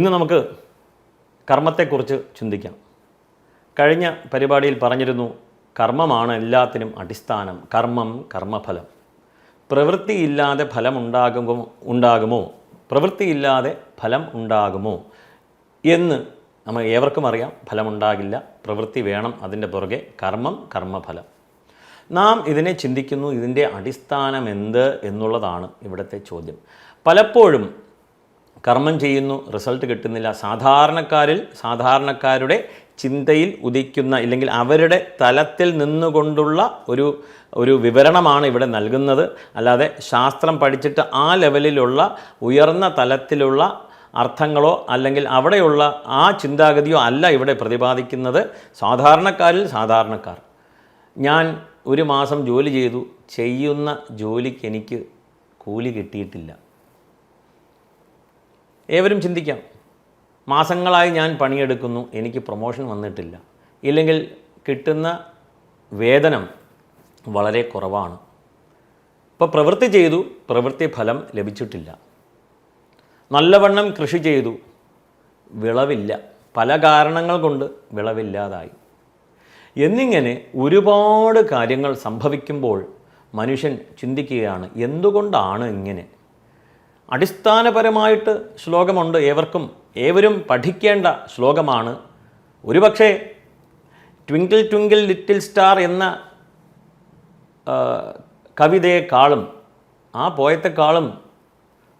ഇന്ന് നമുക്ക് കർമ്മത്തെക്കുറിച്ച് ചിന്തിക്കാം. കഴിഞ്ഞ പരിപാടിയിൽ പറഞ്ഞിരുന്നു കർമ്മമാണ് എല്ലാത്തിനും അടിസ്ഥാനം കർമ്മം കർമ്മഫലം. പ്രവൃത്തിയില്ലാതെ ഫലം ഉണ്ടാകുമോ ഉണ്ടാകുമോ? പ്രവൃത്തിയില്ലാതെ ഫലം ഉണ്ടാകുമോ? എന്ന് നമ്മൾ ഏവർക്കും അറിയാം ഫലമുണ്ടാകില്ല. പ്രവൃത്തി വേണം അതിന്റെ പുറകെ കർമ്മം കർമ്മഫലം. നാം ഇതിനെ ചിന്തിക്കുന്നു ഇതിന്റെ അടിസ്ഥാനം എന്ത് എന്നുള്ളതാണ് ഇവിടുത്തെ ചോദ്യം. പലപ്പോഴും കർമ്മം ചെയ്യുന്നു റിസൾട്ട് കിട്ടുന്നില്ല. സാധാരണക്കാരിൽ സാധാരണക്കാരുടെ ചിന്തയിൽ ഉദിക്കുന്ന ഇല്ലെങ്കിൽ അവരുടെ തലത്തിൽ നിന്നുകൊണ്ടുള്ള ഒരു ഒരു വിവരണമാണ് ഇവിടെ നൽകുന്നത്. അല്ലാതെ ശാസ്ത്രം പഠിച്ചിട്ട് ആ ലെവലിലുള്ള ഉയർന്ന തലത്തിലുള്ള അർത്ഥങ്ങളോ അല്ലെങ്കിൽ അവിടെയുള്ള ആ ചിന്താഗതിയോ അല്ല ഇവിടെ പ്രതിപാദിക്കുന്നത്. സാധാരണക്കാരിൽ സാധാരണക്കാർ. ഞാൻ ഒരു മാസം ജോലി ചെയ്തു. ചെയ്യുന്ന ജോലിക്ക് എനിക്ക് കൂലി കിട്ടിയിട്ടില്ല. ഏവരും ചിന്തിക്കാം മാസങ്ങളായി ഞാൻ പണിയെടുക്കുന്നു എനിക്ക് പ്രൊമോഷൻ വന്നിട്ടില്ല. ഇല്ലെങ്കിൽ കിട്ടുന്ന വേതനം വളരെ കുറവാണ്. ഇപ്പോൾ പ്രവൃത്തി ചെയ്തു പ്രവൃത്തി ഫലം ലഭിച്ചിട്ടില്ല. നല്ലവണ്ണം കൃഷി ചെയ്തു വിളവില്ല. പല കാരണങ്ങൾ കൊണ്ട് വിളവില്ലാതായി. എന്നിങ്ങനെ ഒരുപാട് കാര്യങ്ങൾ സംഭവിക്കുമ്പോൾ മനുഷ്യൻ ചിന്തിക്കുകയാണ് എന്തുകൊണ്ടാണ് ഇങ്ങനെ? അടിസ്ഥാനപരമായിട്ട് ശ്ലോകമുണ്ട്. ഏവർക്കും ഏവരും പഠിക്കേണ്ട ശ്ലോകമാണ്. ഒരുപക്ഷെ ട്വിങ്കിൾ ട്വിങ്കിൾ ലിറ്റിൽ സ്റ്റാർ എന്ന കവിതയെക്കാളും ആ പോയത്തെക്കാളും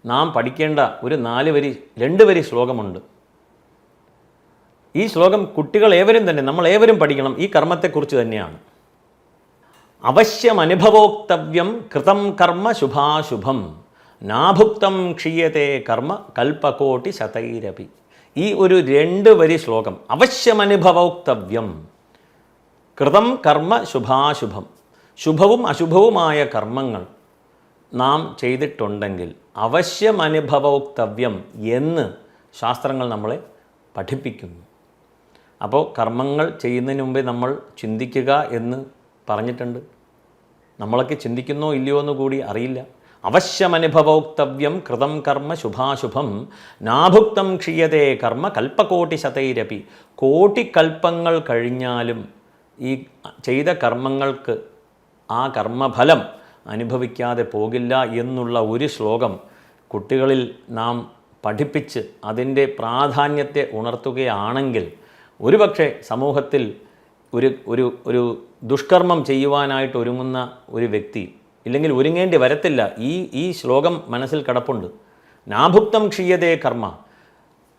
നാം പഠിക്കേണ്ട ഒരു നാല് വരി രണ്ട് വരി ശ്ലോകമുണ്ട്. ഈ ശ്ലോകം കുട്ടികൾ ഏവരും തന്നെ നമ്മൾ ഏവരും പഠിക്കണം ഈ കർമ്മത്തെക്കുറിച്ച് തന്നെയാണ്. അവശ്യമനുഭവോക്തവ്യം കൃതം കർമ്മ ശുഭാശുഭം. നാഭുക്തം ക്ഷീയത്തെ കർമ്മ കൽപ്പകോട്ടി ശതൈരപി. ഈ ഒരു രണ്ട് വരി ശ്ലോകം അവശ്യമനുഭവോക്തവ്യം കൃതം കർമ്മ ശുഭാശുഭം. ശുഭവും അശുഭവുമായ കർമ്മങ്ങൾ നാം ചെയ്തിട്ടുണ്ടെങ്കിൽ അവശ്യമനുഭവോക്തവ്യം എന്ന് ശാസ്ത്രങ്ങൾ നമ്മളെ പഠിപ്പിക്കുന്നു. അപ്പോൾ കർമ്മങ്ങൾ ചെയ്യുന്നതിന് മുമ്പേ നമ്മൾ ചിന്തിക്കുക എന്ന് പറഞ്ഞിട്ടുണ്ട്. നമ്മളൊക്കെ ചിന്തിക്കുന്നോ ഇല്ലയോ എന്ന് കൂടി അറിയില്ല. അവശ്യമനുഭവോക്തവ്യം കൃതം കർമ്മ ശുഭാശുഭം. നാഭുക്തം ക്ഷീയതേ കർമ്മ കൽപ്പകോട്ടി ശതൈരപി കോടിക്കൽപ്പങ്ങൾ കഴിഞ്ഞാലും ഈ ചെയ്ത കർമ്മങ്ങൾക്ക് ആ കർമ്മഫലം അനുഭവിക്കാതെ പോകില്ല എന്നുള്ള ഒരു ശ്ലോകം കുട്ടികളിൽ നാം പഠിപ്പിച്ച് അതിന്റെ പ്രാധാന്യത്തെ ഉണർത്തുകയാണെങ്കിൽ ഒരുപക്ഷെ സമൂഹത്തിൽ ഒരു ഒരു ഒരു ദുഷ്കർമ്മം ചെയ്യുവാനായിട്ട് ഒരുങ്ങുന്ന ഒരു വ്യക്തി ഇല്ലെങ്കിൽ ഒരുങ്ങേണ്ടി വരത്തില്ല. ഈ ഈ ശ്ലോകം മനസ്സിൽ കിടപ്പുണ്ട്. നാഭുക്തം ക്ഷീയതേ കർമ്മ.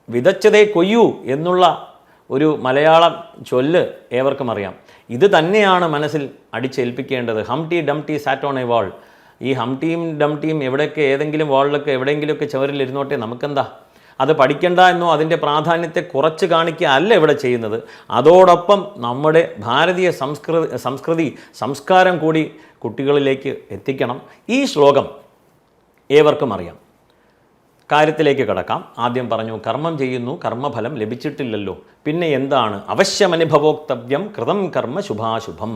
വിതച്ചതേ കൊയ്യൂ എന്നുള്ള ഒരു മലയാളം ചൊല്ല് ഏവർക്കും അറിയാം. ഇത് തന്നെയാണ് മനസ്സിൽ അടിച്ചേൽപ്പിക്കേണ്ടത്. ഹംടി ഡംടി സാറ്റ് ഓൺ എ വാൾ. ഈ ഹംടിയും ഡംടിയും എവിടെയൊക്കെ ഏതെങ്കിലും വാളിലൊക്കെ എവിടെയെങ്കിലുമൊക്കെ ചവരിലിരുന്നോട്ടെ നമുക്കെന്താ? അത് പഠിക്കണ്ട എന്നോ അതിന്റെ പ്രാധാന്യത്തെ കുറച്ച് കാണിക്കുക അല്ല ഇവിടെ ചെയ്യുന്നത്. അതോടൊപ്പം നമ്മുടെ ഭാരതീയ സംസ്കൃതി സംസ്കൃതി സംസ്കാരം കൂടി കുട്ടികളിലേക്ക് എത്തിക്കണം. ഈ ശ്ലോകം ഏവർക്കും അറിയാം. കാര്യത്തിലേക്ക് കിടക്കാം. ആദ്യം പറഞ്ഞു കർമ്മം ചെയ്യുന്നു കർമ്മഫലം ലഭിച്ചിട്ടില്ലല്ലോ. പിന്നെ എന്താണ്? അവശ്യമനുഭവോക്തവ്യം കൃതം കർമ്മ ശുഭാശുഭം.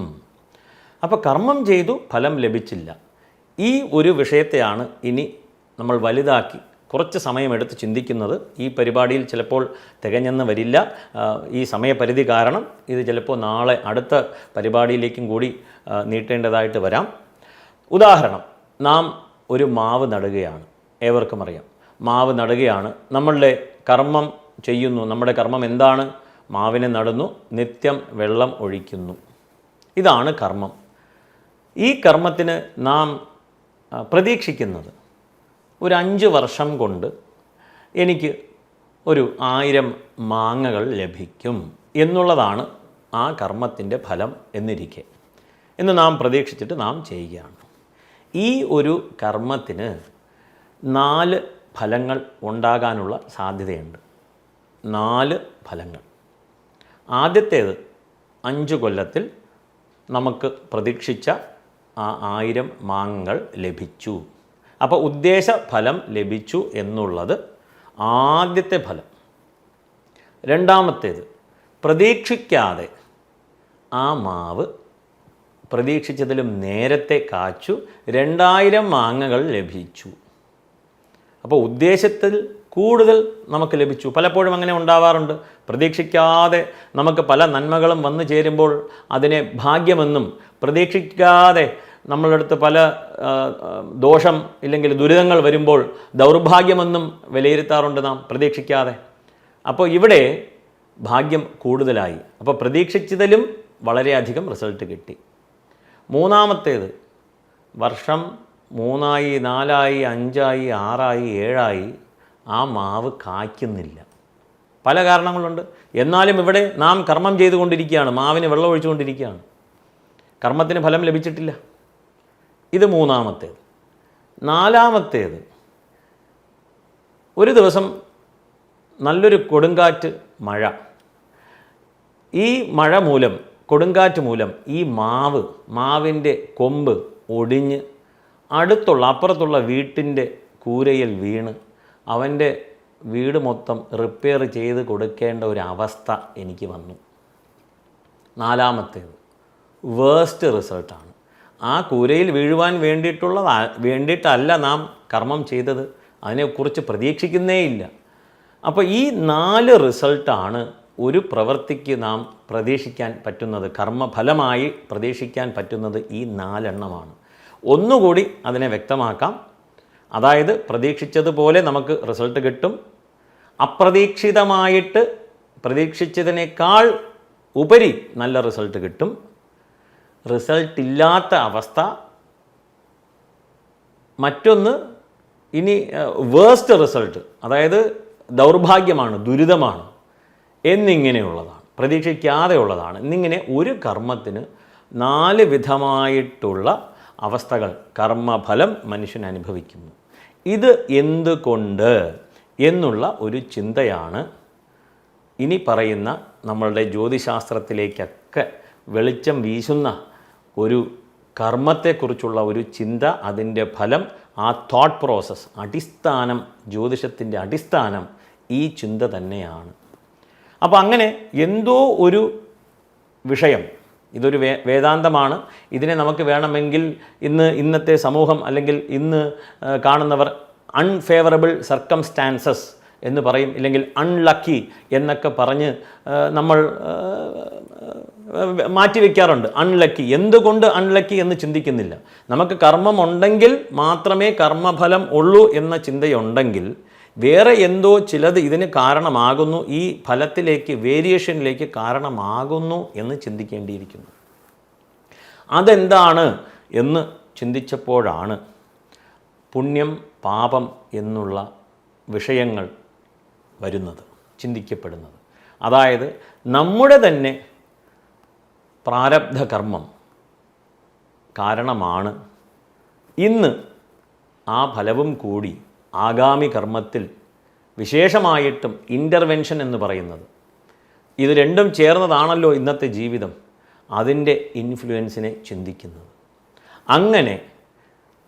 അപ്പോൾ കർമ്മം ചെയ്തു ഫലം ലഭിച്ചില്ല. ഈ ഒരു വിഷയത്തെയാണ് ഇനി നമ്മൾ വലുതാക്കി കുറച്ച് സമയമെടുത്ത് ചിന്തിക്കുന്നത് ഈ പരിപാടിയിൽ ചിലപ്പോൾ തികഞ്ഞെന്ന് വരില്ല. ഈ സമയപരിധി കാരണം ഇത് ചിലപ്പോൾ നാളെ അടുത്ത പരിപാടിയിലേക്കും കൂടി നീട്ടേണ്ടതായിട്ട് വരാം. ഉദാഹരണം നാം ഒരു മാവ് നടുകയാണ്. ഏവർക്കും അറിയാം. മാവ് നടുകയാണ്. നമ്മളുടെ കർമ്മം ചെയ്യുന്നു. നമ്മുടെ കർമ്മം എന്താണ്? മാവിനെ നടുന്നു. നിത്യം വെള്ളം ഒഴിക്കുന്നു. ഇതാണ് കർമ്മം. ഈ കർമ്മത്തിന് നാം പ്രതീക്ഷിക്കുന്നത്. ഒരു അഞ്ച് വർഷം കൊണ്ട് എനിക്ക് ഒരു ആയിരം മാങ്ങകൾ ലഭിക്കും എന്നുള്ളതാണ് ആ കർമ്മത്തിന്റെ ഫലം എന്നിരിക്കെ. എന്ന് നാം പ്രതീക്ഷിച്ചിട്ട് നാം ചെയ്യുകയാണ്. ഈ ഒരു കർമ്മത്തിന് നാല് ഫലങ്ങൾ ഉണ്ടാകാനുള്ള സാധ്യതയുണ്ട്. നാല് ഫലങ്ങൾ. ആദ്യത്തേത് അഞ്ച് കൊല്ലത്തിൽ നമുക്ക് പ്രതീക്ഷിച്ച ആ ആയിരം മാങ്ങകൾ ലഭിച്ചു. അപ്പോൾ ഉദ്ദേശ ഫലം ലഭിച്ചു എന്നുള്ളത് ആദ്യത്തെ ഫലം. രണ്ടാമത്തേത് പ്രതീക്ഷിക്കാതെ ആ മാവ് പ്രതീക്ഷിച്ചതിലും നേരത്തെ കാച്ചു രണ്ടായിരം മാങ്ങകൾ ലഭിച്ചു. അപ്പോൾ ഉദ്ദേശത്തിൽ കൂടുതൽ നമുക്ക് ലഭിച്ചു. പലപ്പോഴും അങ്ങനെ ഉണ്ടാവാറുണ്ട്. പ്രതീക്ഷിക്കാതെ നമുക്ക് പല നന്മകളും വന്നു ചേരുമ്പോൾ അതിനെ ഭാഗ്യമെന്നും പ്രതീക്ഷിക്കാതെ നമ്മളുടെ അടുത്ത് പല ദോഷം ഇല്ലെങ്കിൽ ദുരിതങ്ങൾ വരുമ്പോൾ ദൗർഭാഗ്യമെന്നും വിലയിരുത്താറുണ്ട് നാം പ്രതീക്ഷിക്കാതെ. അപ്പോൾ ഇവിടെ ഭാഗ്യം കൂടുതലായി. അപ്പോൾ പ്രതീക്ഷിച്ചതിലും വളരെയധികം റിസൾട്ട് കിട്ടി. മൂന്നാമത്തേത് വർഷം മൂന്നായി നാലായി അഞ്ചായി ആറായി ഏഴായി ആ മാവ് കായ്ക്കുന്നില്ല. പല കാരണങ്ങളുണ്ട്. എന്നാലും ഇവിടെ നാം കർമ്മം ചെയ്തുകൊണ്ടിരിക്കുകയാണ്. മാവിന് വെള്ളം ഒഴിച്ചുകൊണ്ടിരിക്കുകയാണ്. കർമ്മത്തിന് ഫലം ലഭിച്ചിട്ടില്ല. ഇത് മൂന്നാമത്തേത്. നാലാമത്തേത് ഒരു ദിവസം നല്ലൊരു കൊടുങ്കാറ്റ് മഴ. ഈ മഴ മൂലം കൊടുങ്കാറ്റ് മൂലം ഈ മാവ് മാവിന്റെ കൊമ്പ് ഒടിഞ്ഞ് അടുത്തുള്ള അപ്പുറത്തുള്ള വീട്ടിന്റെ കൂരയിൽ വീണ് അവന്റെ വീട് മൊത്തം റിപ്പയർ ചെയ്ത് കൊടുക്കേണ്ട ഒരു അവസ്ഥ എനിക്ക് വന്നു. നാലാമത്തേത് വേസ്റ്റ് റിസൾട്ടാണ് ആ കൂരയിൽ വീഴുവാൻ വേണ്ടിയിട്ടുള്ള വേണ്ടിയിട്ടല്ല നാം കർമ്മം ചെയ്തത്. അതിനെക്കുറിച്ച് പ്രതീക്ഷിക്കുന്നേയില്ല അപ്പോൾ ഈ നാല് റിസൾട്ടാണ് ഒരു പ്രവൃത്തിക്ക് നാം പ്രതീക്ഷിക്കാൻ പറ്റുന്നത് കർമ്മഫലമായി പ്രതീക്ഷിക്കാൻ പറ്റുന്നത് ഈ നാലെണ്ണമാണ്. ഒന്നുകൂടി അതിനെ വ്യക്തമാക്കാം. അതായത് പ്രതീക്ഷിച്ചതുപോലെ നമുക്ക് റിസൾട്ട് കിട്ടും. അപ്രതീക്ഷിതമായിട്ട് പ്രതീക്ഷിച്ചതിനേക്കാൾ ഉപരി നല്ല റിസൾട്ട് കിട്ടും. റിസൾട്ട് ഇല്ലാത്ത അവസ്ഥ. മറ്റൊന്ന് ഇനി വേസ്റ്റ് റിസൾട്ട് അതായത് ദൗർഭാഗ്യമാണ് ദുരിതമാണ് എന്നിങ്ങനെയുള്ളതാണ് പ്രതീക്ഷിക്കാതെ ഉള്ളതാണ് എന്നിങ്ങനെ ഒരു കർമ്മത്തിന് നാല് വിധമായിട്ടുള്ള അവസ്ഥകൾ കർമ്മഫലം മനുഷ്യൻ അനുഭവിക്കുന്നു. ഇത് എന്തുകൊണ്ട് എന്നുള്ള ഒരു ചിന്തയാണ് ഇനി പറയുന്ന നമ്മളുടെ ജ്യോതിശാസ്ത്രത്തിലേക്കൊക്കെ വെളിച്ചം വീശുന്ന ഒരു കർമ്മത്തെക്കുറിച്ചുള്ള ഒരു ചിന്ത അതിന്റെ ഫലം ആ തോട്ട് പ്രോസസ്സ് അടിസ്ഥാനം ജ്യോതിഷത്തിന്റെ അടിസ്ഥാനം ഈ ചിന്ത തന്നെയാണ്. അപ്പോൾ അങ്ങനെ എന്തോ ഒരു വിഷയം ഇതൊരു വേ വേദാന്തമാണ്. ഇതിനെ നമുക്ക് വേണമെങ്കിൽ ഇന്ന് ഇന്നത്തെ സമൂഹം അല്ലെങ്കിൽ ഇന്ന് കാണുന്നവർ അൺഫേവറബിൾ സർക്കംസ്റ്റാൻസസ് എന്ന് പറയും ഇല്ലെങ്കിൽ അൺലക്കി എന്നൊക്കെ പറഞ്ഞ് നമ്മൾ ആ, വെക്കാറുണ്ട്. അൺലക്കി എന്തുകൊണ്ട് അൺലക്കി എന്ന് ചിന്തിക്കുന്നില്ല. നമുക്ക് കർമ്മം ഉണ്ടെങ്കിൽ മാത്രമേ കർമ്മഫലം ഉള്ളൂ എന്ന ചിന്തയുണ്ടെങ്കിൽ വേറെ എന്തോ ചിലത് ഇതിന് കാരണമാകുന്നു ഈ ഫലത്തിലേക്ക് വേരിയേഷനിലേക്ക് കാരണമാകുന്നു എന്ന് ചിന്തിക്കേണ്ടിയിരിക്കുന്നു. അതെന്താണ് എന്ന് ചിന്തിച്ചപ്പോഴാണ് പുണ്യം പാപം എന്നുള്ള വിഷയങ്ങൾ വരുന്നത് ചിന്തിക്കപ്പെടുന്നത്. അതായത് നമ്മുടെ തന്നെ പ്രാരബ്ധ കർമ്മം കാരണമാണ്. ഇന്ന് ആ ഫലവും കൂടി ആഗാമി കർമ്മത്തിൽ വിശേഷമായിട്ടും ഇന്റർവെൻഷൻ എന്ന് പറയുന്നത്. ഇത് രണ്ടും ചേർന്നതാണല്ലോ ഇന്നത്തെ ജീവിതം അതിന്റെ ഇൻഫ്ലുവൻസിനെ ചിന്തിക്കുന്നത്. അങ്ങനെ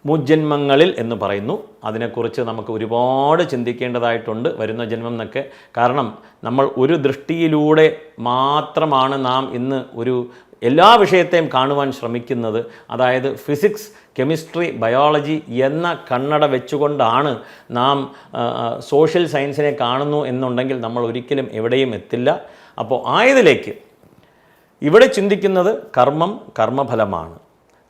മുജന്മങ്ങളിൽ എന്ന് പറയുന്നു. അതിനെക്കുറിച്ച് നമുക്ക് ഒരുപാട് ചിന്തിക്കേണ്ടതായിട്ടുണ്ട് വരുന്ന ജന്മം എന്നൊക്കെ. കാരണം നമ്മൾ ഒരു ദൃഷ്ടിയിലൂടെ മാത്രമാണ് നാം ഇന്ന് ഒരു എല്ലാ വിഷയത്തെയും കാണുവാൻ ശ്രമിക്കുന്നത് അതായത് ഫിസിക്സ് കെമിസ്ട്രി ബയോളജി എന്ന കണ്ണട വെച്ചുകൊണ്ടാണ് നാം സോഷ്യൽ സയൻസിനെ കാണുന്നു എന്നുണ്ടെങ്കിൽ നമ്മൾ ഒരിക്കലും എവിടെയും എത്തില്ല. അപ്പോൾ ആയതിലേക്ക് ഇവിടെ ചിന്തിക്കുന്നത് കർമ്മം കർമ്മഫലമാണ്.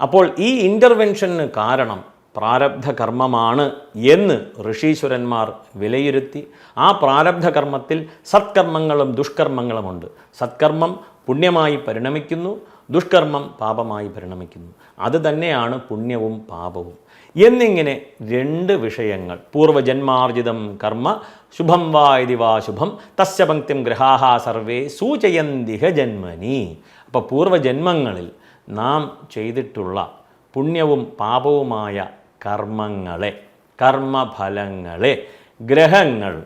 അപ്പോൾ ഈ ഇന്റർവെൻഷന് കാരണം പ്രാരബ്ധ കർമ്മമാണ് എന്ന് ഋഷീശ്വരന്മാർ വിലയിരുത്തി. ആ പ്രാരബ്ധ കർമ്മത്തിൽ സത്കർമ്മങ്ങളും ദുഷ്കർമ്മങ്ങളുമുണ്ട്. സത്കർമ്മം പുണ്യമായി പരിണമിക്കുന്നു ദുഷ്കർമ്മം പാപമായി പരിണമിക്കുന്നു. അത് തന്നെയാണ് പുണ്യവും പാപവും. എന്നിങ്ങനെ രണ്ട് വിഷയങ്ങൾ. പൂർവജന്മാർജിതം കർമ്മ ശുഭം വാ ഇതി വാ ശുഭം തസ്യ പങ്ക്തിം ഗ്രഹാഹ സർവേ സൂചയന്തിഹ ജന്മനി. അപ്പോൾ പൂർവജന്മങ്ങളിൽ നാം ചെയ്തിട്ടുള്ള പുണ്യവും പാപവുമായ കർമ്മങ്ങളെ കർമ്മഫലങ്ങളെ ഗ്രഹങ്ങൾ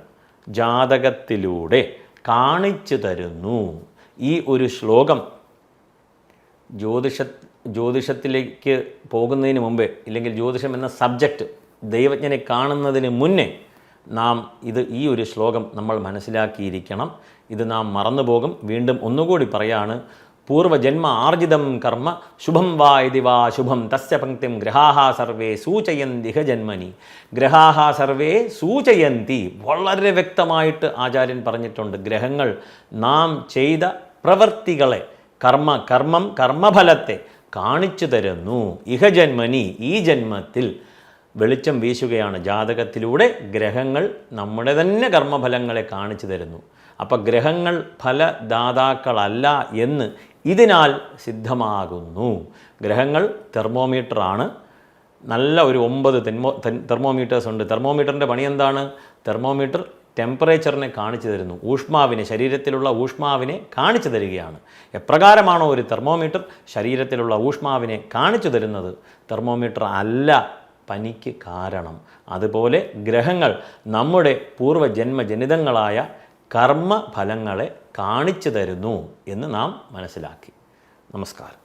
ജാതകത്തിലൂടെ കാണിച്ചു തരുന്നു. ഈ ഒരു ശ്ലോകം ജ്യോതിഷ ജ്യോതിഷത്തിലേക്ക് പോകുന്നതിന് മുമ്പേ ഇല്ലെങ്കിൽ ജ്യോതിഷം എന്ന സബ്ജക്റ്റ് ദൈവജ്ഞനെ കാണുന്നതിന് മുന്നേ നാം ഇത് ഈ ഒരു ശ്ലോകം നമ്മൾ മനസ്സിലാക്കിയിരിക്കണം. ഇത് നാം മറന്നുപോകും. വീണ്ടും ഒന്നുകൂടി പറയാണ് പൂർവജന്മ ആർജിതം കർമ്മ ശുഭം വാ ഇതി വാ ശുഭം തസ്യ പങ്ക്തിം ഗ്രഹാഹ സർവേ സൂചയന്തിഹ ജന്മനി. ഗ്രഹാഹ സർവേ സൂചയന്തി. വളരെ വ്യക്തമായിട്ട് ആചാര്യൻ പറഞ്ഞിട്ടുണ്ട്. ഗ്രഹങ്ങൾ നാം ചെയ്ത പ്രവൃത്തികളെ കർമ്മ കർമ്മം കർമ്മഫലത്തെ കാണിച്ചു തരുന്നു. ഇഹജന്മനി ഈ ജന്മത്തിൽ വെളിച്ചം വീശുകയാണ്. ജാതകത്തിലൂടെ ഗ്രഹങ്ങൾ നമ്മുടെ തന്നെ കർമ്മഫലങ്ങളെ കാണിച്ചു തരുന്നു. അപ്പം ഗ്രഹങ്ങൾ ഫലദാതാക്കളല്ല എന്ന് ഇതിനാൽ സിദ്ധമാകുന്നു. ഗ്രഹങ്ങൾ തെർമോമീറ്ററാണ്. നല്ല ഒരു ഒമ്പത് തെർമോ തെർമോമീറ്റേഴ്സ് ഉണ്ട്. തെർമോമീറ്ററിന്റെ പണി എന്താണ്? തെർമോമീറ്റർ ടെമ്പറേച്ചറിനെ കാണിച്ചു തരുന്നു. ഊഷ്മാവിനെ ശരീരത്തിലുള്ള ഊഷ്മാവിനെ കാണിച്ചു തരികയാണ്. എപ്രകാരമാണോ ഒരു തെർമോമീറ്റർ ശരീരത്തിലുള്ള ഊഷ്മാവിനെ കാണിച്ചു തരുന്നത്? തെർമോമീറ്റർ അല്ല പനിക്ക് കാരണം. അതുപോലെ ഗ്രഹങ്ങൾ നമ്മുടെ പൂർവജന്മജനിതങ്ങളായ കർമ്മഫലങ്ങളെ കാണിച്ചു തരുന്നു എന്ന് നാം മനസ്സിലാക്കി. നമസ്കാരം.